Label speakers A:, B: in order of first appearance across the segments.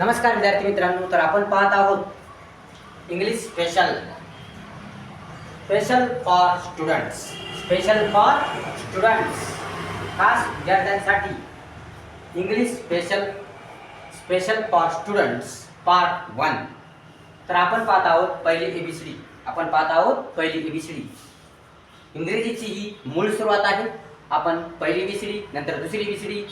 A: नमस्कार विद्यार्थी मित्रांनो तर आपण पाहत आहोत English special special for students special for students खास विद्यार्थ्यांसाठी English special special for students part one तर आपण पाहत आहोत पहिली एबीसीडी आपण पाहत आहोत पहिली एबीसीडी इंग्रजीची ही मूळ सुरुवात आहे. आपण पहिली बीसीडी नंतर दुसरी बीसीडी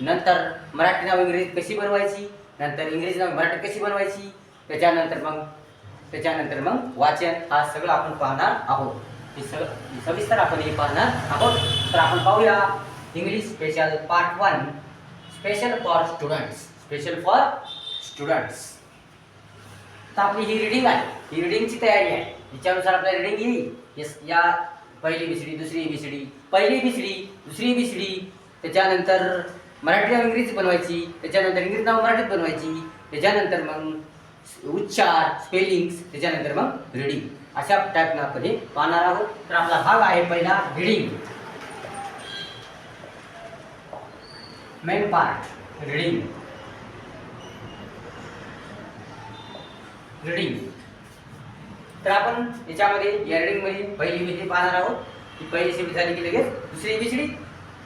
A: नंतर मराठी नाव इंग्रजीत कशी बनवायची? नंतर इंग्रजी मराठी कशी बनवायची? त्याच्यानंतर मग त्याच्यानंतर मग वाचन हा सगळं आपण पाहणार आहोत. हे सगळं सविस्तर आपण हे पाहणार आहोत. तर आपण पाहूया English special part one special for students special for students तर आपली ही रिडिंग आहे. ही रिडिंगची तयारी आहे. याच्यानुसार आपल्याला रिडिंग येईल. या पहिली बिसडी दुसरी बिसडी पहिली बिसडी दुसरी बिसडी त्याच्यानंतर मराठी नाव इंग्रजी बनवायची त्याच्यानंतर इंग्रजी नाव मराठीत बनवायची त्याच्यानंतर मग उच्चार स्पेलिंग्स त्याच्यानंतर मग रिडिंग अशा टाईपनं आपण हे पाहणार आहोत. तर आपला भाग आहे पहिला reading main part reading reading तर आपण याच्यामध्ये या रिडिंगमध्ये पहिली विधी पाहणार आहोत. ही पहिली शिडी झाली की लगेच दुसरी विचडी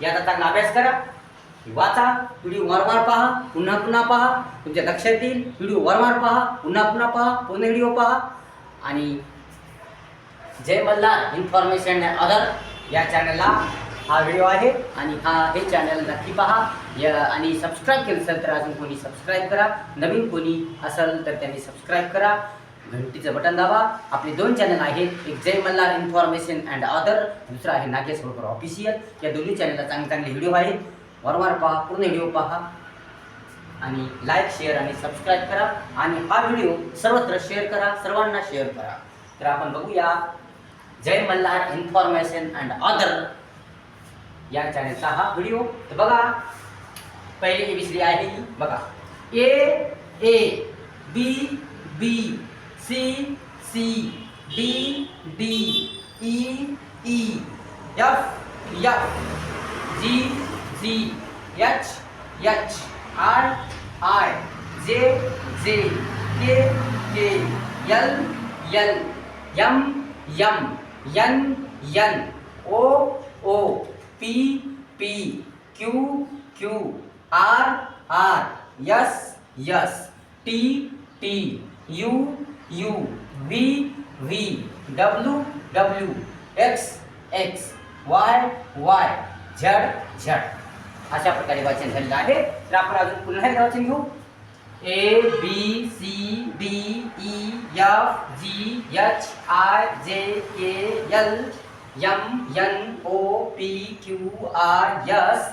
A: याचा चांगला अभ्यास करा. वाचा व्हिडिओ वारंवार पहा पुन्हा पुन्हा पहा. तुमच्या लक्षात येईल व्हिडिओ वारंवार पहा पुन्हा पुन्हा पहा पुन्हा व्हिडिओ पहा. आणि जय मल्हार इन्फॉर्मेशन अदर या चॅनलला हा व्हिडिओ आहे. आणि हा हे चॅनल नक्की पहा. या आणि सबस्क्राईब केलं असेल तर अजून कोणी सबस्क्राईब करा. नवीन कोणी असेल तर त्यांनी सबस्क्राईब करा. घंटीचं बटन दाबा. आपले दोन चॅनल आहेत. एक Jai Malhar information and other दुसरं आहे नागेश होळकर ऑफिशियल या दोन्ही चॅनलला चांगले चांगले व्हिडिओ आहेत. वारंवार पहा पूर्ण व्हिडिओ पहा. आणि लाईक शेअर आणि सबस्क्राईब करा. आणि हा व्हिडिओ सर्वत्र शेअर करा सर्वांना शेअर करा. तर आपण बघूया Jai Malhar information and other या चॅनलचा हा व्हिडिओ तर बघा पहिली एबीसीडी आहे. बघा. A A B B C C D D E E F F G G H H I I J J K K L L M M N N O O P P Q Q R R S S T T U U V V W W X X Y Y Z Z अशा प्रकारे वाचन झालेलं आहे. तर आपण अजून पुन्हा एकदा वाचन घेऊ. A B C D E F G H I J K L M N O P Q R S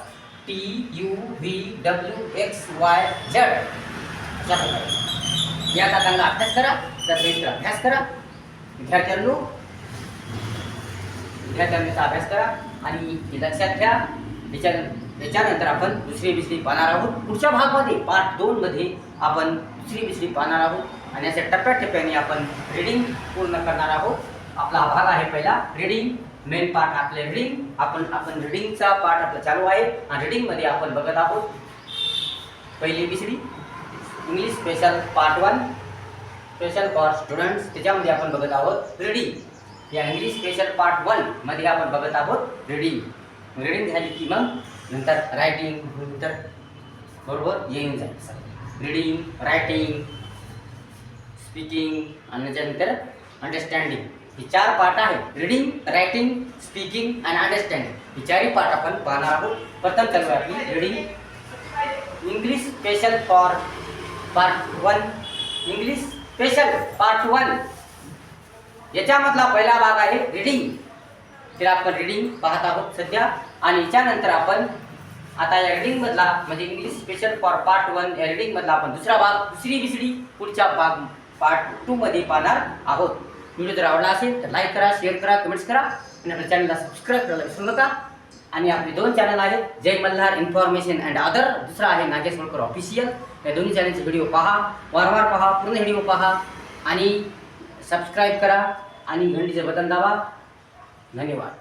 A: T U V W X Y Z अशा प्रकारे. याचा चांगला अभ्यास करा. त्याचा अभ्यास करा. विद्यार्थ्यांनो विद्यार्थ्यांचा अभ्यास करा. आणि लक्षात घ्या. याच्या याच्यानंतर आपण दुसरी बिसरी पाहणार आहोत. पुढच्या भागामध्ये पार्ट दोनमध्ये आपण दुसरी बिसरी पाहणार आहोत. आणि अशा टप्प्याटप्प्याने आपण रीडिंग पूर्ण करणार आहोत. आपला हा भाग आहे पहिला रीडिंग मेन पार्ट आपले रीडिंग आपण आपण रीडिंगचा पार्ट आपला चालू आहे. आणि रीडिंगमध्ये आपण बघत आहोत. पहिली बिसरी English special part one special for students त्याच्यामध्ये आपण बघत आहोत रीडिंग या इंग्लिश स्पेशल पार्ट वनमध्ये आपण बघत आहोत रीडिंग रिडिंग झाली की मग नंतर रायटिंग नंतर बरोबर येऊन जाईल रिडिंग रायटिंग स्पीकिंग आणि त्याच्यानंतर अंडरस्टँडिंग ही चार पार्ट आहेत. रिडिंग रायटिंग स्पीकिंग आणि अंडरस्टँडिंग ही चारही पार्ट आपण पाहणार आहोत. प्रथम चालू आहे आपली reading English special for part one English special part one याच्यामधला पहिला भाग आहे रिडिंग तर आपण रिडिंग पाहत आहोत सध्या. आणि याच्यानंतर आपण आता या रिडिंगमधला म्हणजे English special for part one या रिडिंगमधला आपण दुसरा भाग दुसरी विसडी पुढच्या भाग पार्ट टूमध्ये पाहणार आहोत. व्हिडिओ जर आवडला असेल तर लाईक करा शेअर करा कमेंट्स करा. आणि आपल्या चॅनलला सबस्क्राईब करायला विसरू नका. आणि आपले दोन चॅनल आहेत Jai Malhar information and other दुसरा आहे नागेश होळकर ऑफिशियल या दोन्ही चॅनलचे व्हिडिओ पहा वारंवार पहा पूर्ण व्हिडिओ पहा. आणि सबस्क्राईब करा. आणि घंटीचं बटन दाबा. धन्यवाद